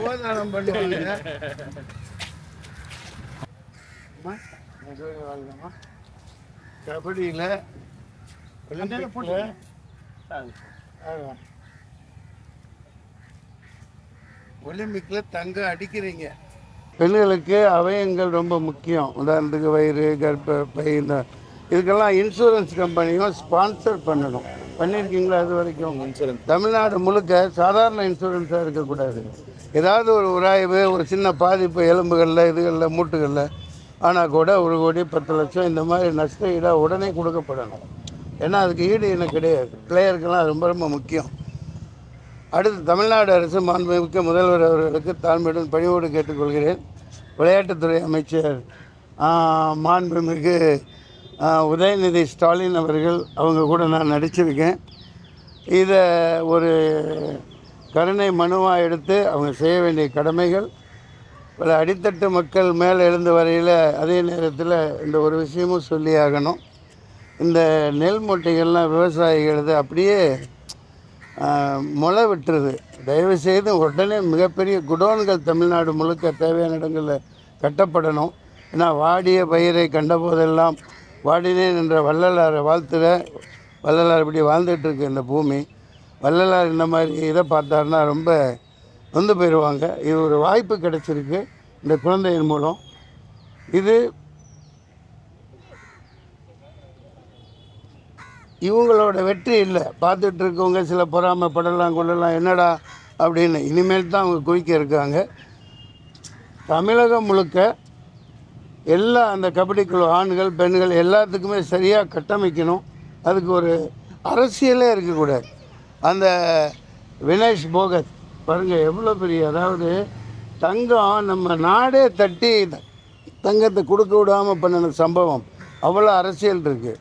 கோதானம் பண்ணுவாங்க. கபடியில் ஒலிம்பிக்ல ஒலிம்பிக்கில் தங்கம் அடிக்கிறீங்க. பெண்களுக்கு அவயங்கள் ரொம்ப முக்கியம். உதாரணத்துக்கு வயிறு கர்ப்ப பை இந்த இதுக்கெல்லாம் இன்சூரன்ஸ் கம்பெனியும் ஸ்பான்சர் பண்ணணும். பண்ணியிருக்கீங்களா அது வரைக்கும்? தமிழ்நாடு முழுக்க சாதாரண இன்சூரன்ஸாக இருக்கக்கூடாது. ஏதாவது ஒரு உராய்வு ஒரு சின்ன பாதிப்பு எலும்புகளில் இதுகளில் மூட்டுகளில் ஆனால் கூட ஒரு கோடி பத்து லட்சம் இந்த மாதிரி நஷ்ட ஈடாக உடனே கொடுக்கப்படணும். ஏன்னா அதுக்கு ஈடு எனக்கு கிடையாது. பிளேயருக்கெல்லாம் ரொம்ப ரொம்ப முக்கியம். அடுத்து தமிழ்நாடு அரசு மாண்புமிக்க முதல்வர் அவர்களுக்கு தாழ்மையுடன் பணிவோடு கேட்டுக்கொள்கிறேன். விளையாட்டுத்துறை அமைச்சர் மாண்புமிகு உதயநிதி ஸ்டாலின் அவர்கள் அவங்க கூட நான் நடிச்சிருக்கேன். இதை ஒரு கருணை மனுவாக எடுத்து அவங்க செய்ய வேண்டிய கடமைகள். பல அடித்தட்டு மக்கள் மேலே எழுந்து வரையில் அதே நேரத்தில் இந்த ஒரு விஷயமும் சொல்லி ஆகணும். இந்த நெல் மூட்டைகள்லாம் விவசாயிகளது அப்படியே முளை விட்டுருது. தயவுசெய்து உடனே மிகப்பெரிய குடோன்கள் தமிழ்நாடு முழுக்க தேவையான இடங்களில் கட்டப்படணும். ஏன்னா வாடிய பயிரை கண்டபோதெல்லாம் வாடினேன் என்ற வள்ளலாரை வாழ்த்துற வள்ளலார் இப்படி வாழ்ந்துட்டுருக்கு இந்த பூமி. வள்ளலார் இந்த மாதிரி இதை பார்த்தாருன்னா ரொம்ப வந்து போயிடுவாங்க. இது ஒரு வாய்ப்பு கிடச்சிருக்கு. இந்த குழந்தையின் மூலம். இது இவங்களோட வெற்றி இல்லை. பார்த்துட்டு இருக்கவங்க சில பொறாமைப்படலாம் கொள்ளலாம் என்னடா அப்படின்னு இனிமேல் தான் அவங்க குவிக்க இருக்காங்க. தமிழகம் முழுக்க எல்லா அந்த கபடி குழு ஆண்கள் பெண்கள் எல்லாத்துக்குமே சரியாக கட்டமைக்கணும். அதுக்கு ஒரு அரசியலே இருக்கக்கூடாது. அந்த வினேஷ் போகத் பாருங்கள் எவ்வளோ பெரிய அதாவது தங்கம் நம்ம நாடே தட்டி தங்கத்தை கொடுக்க விடாமல் பண்ணின சம்பவம். அவ்வளோ அரசியல் இருக்குது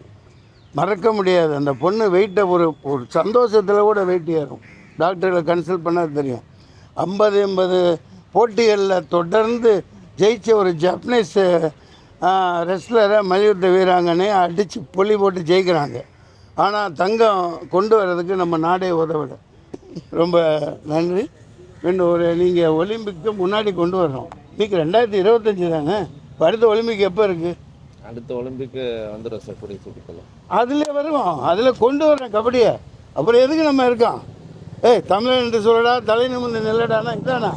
மறக்க முடியாது. அந்த பொண்ணு வெயிட்டை ஒரு ஒரு சந்தோஷத்தில் கூட வெயிட் ஏறும். டாக்டர்களை கன்சல்ட் பண்ணால் தெரியும். ஐம்பது எண்பது போட்டிகளில் தொடர்ந்து ஜெயித்த ஒரு ஜப்பனீஸ் ரெஸ்லரை மல்யுத்த வீராங்கனை அடித்து பொலி போட்டு ஜெயிக்கிறாங்க. ஆனால் தங்கம் கொண்டு வர்றதுக்கு நம்ம நாடே உதவலை. ரொம்ப நன்றி. இன்னும் ஒரு நீங்கள் ஒலிம்பிக்கு முன்னாடி கொண்டு வரணும். இன்னைக்கு ரெண்டாயிரத்தி இருபத்தஞ்சி தானே? இப்ப அடுத்த ஒலிம்பிக் எப்போ இருக்குது அடுத்த ஒலிம்பிக்கு வந்துடும் சார் கூடிய சீக்கிரத்தில் அதில் வருவோம். அதில் கொண்டு வரேன் கபடியை. அப்புறம் எதுக்கு நம்ம இருக்கோம்? ஏய் தமிழன் என்று சொல்லடா தலை நிமிர்ந்து நெல்லடானா இதானா?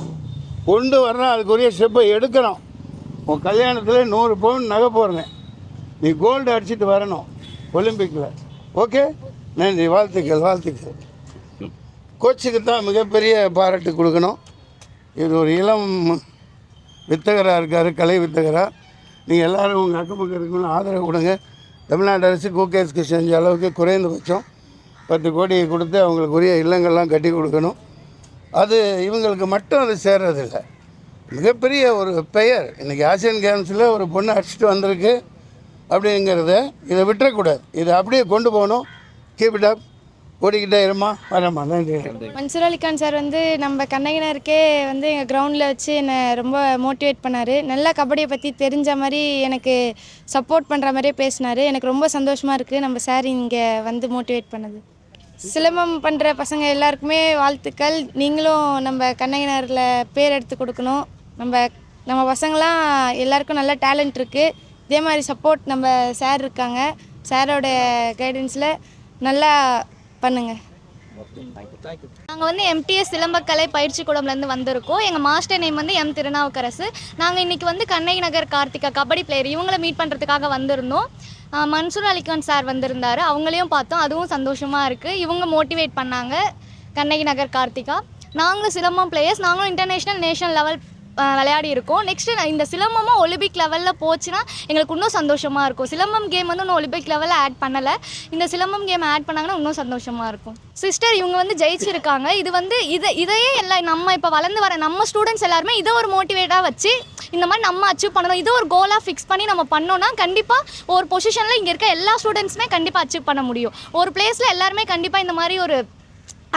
கொண்டு வரணும் அதுக்குரிய ஸ்டெப்பை எடுக்கிறோம். உன் கல்யாணத்தில் நூறு பவுன் நகை போடுறேன். நீ கோல்டு அடிச்சிட்டு வரணும் ஒலிம்பிக்கில் ஓகே? நன்றி வாழ்த்துக்கள் வாழ்த்துக்கள். கோச்சுக்கு தான் மிகப்பெரிய பாராட்டு கொடுக்கணும். இது ஒரு இளம் வித்தகராக இருக்கார் கலை வித்தகராக நீங்கள் எல்லோரும் உங்கள் அக்கம் பக்கம் இருக்கணும் ஆதரவு கொடுங்க. தமிழ்நாடு அரசு கோகேஸ்க்கு செஞ்ச அளவுக்கு குறைந்தபட்சம் பத்து கோடியை கொடுத்து அவங்களுக்கு உரிய இல்லங்கள்லாம் கட்டி கொடுக்கணும். அது இவங்களுக்கு மட்டும் அது சேர்றதில்லை. மிகப்பெரிய ஒரு பெயர். இன்றைக்கி ஆசியன் கேம்ஸில் ஒரு பொண்ணு அடிச்சுட்டு வந்திருக்கு. அப்படிங்கிறத இதை விட்டுறக்கூடாது. இதை அப்படியே கொண்டு போகணும். கீப் இட் அப் ஓடிக்கிட்டே இருமா. வரமா நன்றி. மன்சூர் அலிகான் சார் வந்து நம்ம கண்ணகினருக்கே வந்து எங்கள் கிரவுண்டில் வச்சு என்னை ரொம்ப மோட்டிவேட் பண்ணார். நல்லா கபடியை பற்றி தெரிஞ்ச மாதிரி எனக்கு சப்போர்ட் பண்ணுற மாதிரியே பேசினார். எனக்கு ரொம்ப சந்தோஷமாக இருக்குது நம்ம சார் இங்கே வந்து மோட்டிவேட் பண்ணது. சிலம்பம் பண்ணுற பசங்க எல்லாருக்குமே வாழ்த்துக்கள். நீங்களும் நம்ம கண்ணகினரில் பேர் எடுத்து கொடுக்கணும். நம்ம நம்ம பசங்களாம் எல்லாருக்கும் நல்ல டேலண்ட் இருக்குது இதே மாதிரி சப்போர்ட் நம்ம சார் இருக்காங்க. சாரோட கைடன்ஸில் நல்லா பண்ணுங்கள் நாங்கள் வந்து எம்டிஎஸ் சிலம்பக்கலை பயிற்சி கூடம்லேருந்து வந்திருக்கோம். எங்கள் மாஸ்டர் நேம் வந்து எம் திருநாவுக்கரசு. நாங்கள் இன்றைக்கி வந்து கண்ணகி நகர் கார்த்திகா கபடி பிளேயர் இவங்கள மீட் பண்ணுறதுக்காக வந்திருந்தோம். மன்சூர் அலிகான் சார் வந்திருந்தார். அவங்களையும் பார்த்தோம். அதுவும் சந்தோஷமாக இருக்குது இவங்க மோட்டிவேட் பண்ணாங்க கண்ணகி நகர் கார்த்திகா. நாங்களும் சிலம்பம் பிளேயர்ஸ் நாங்களும் இன்டர்நேஷ்னல் நேஷனல் லெவல் விளையாடி இருக்கோம். நெக்ஸ்ட்டு இந்த சிலம்பமும் ஒலிம்பிக் லெவலில் போச்சுன்னா எங்களுக்கு இன்னும் சந்தோஷமாக இருக்கும். சிலம்பம் கேம் வந்து இன்னும் ஒலிம்பிக் லெவலில் ஆட் பண்ணலை. இந்த சிலம்பம் கேம் ஆட் பண்ணாங்கன்னா இன்னும் சந்தோஷமாக இருக்கும். சிஸ்டர் இவங்க வந்து ஜெயிச்சிருக்காங்க. இது வந்து இதை இதையே எல்லாம் நம்ம இப்போ வளர்ந்து வர நம்ம ஸ்டூடெண்ட்ஸ் எல்லாருமே இதை ஒரு மோட்டிவேட்டாக வச்சு இந்த மாதிரி நம்ம அச்சீவ் பண்ணணும். இதை ஒரு கோலாக ஃபிக்ஸ் பண்ணி நம்ம பண்ணோம்னா கண்டிப்பாக ஒரு பொசிஷனில் இங்கே இருக்க எல்லா ஸ்டூடெண்ட்ஸுமே கண்டிப்பாக அச்சீவ் பண்ண முடியும். ஒரு பிளேஸில் எல்லாருமே கண்டிப்பாக இந்த மாதிரி ஒரு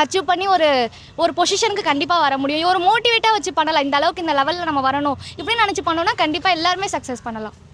அச்சீவ் பண்ணி ஒரு ஒரு பொசிஷனுக்கு கண்டிப்பாக வர முடியும். ஒரு மோட்டிவேட்டாக வச்சு பண்ணலாம். இந்த அளவுக்கு இந்த லெவலில் நம்ம வரணும். இப்படின்னு நினச்சி பண்ணோம்னா கண்டிப்பாக எல்லாருமே சக்ஸஸ் பண்ணலாம்.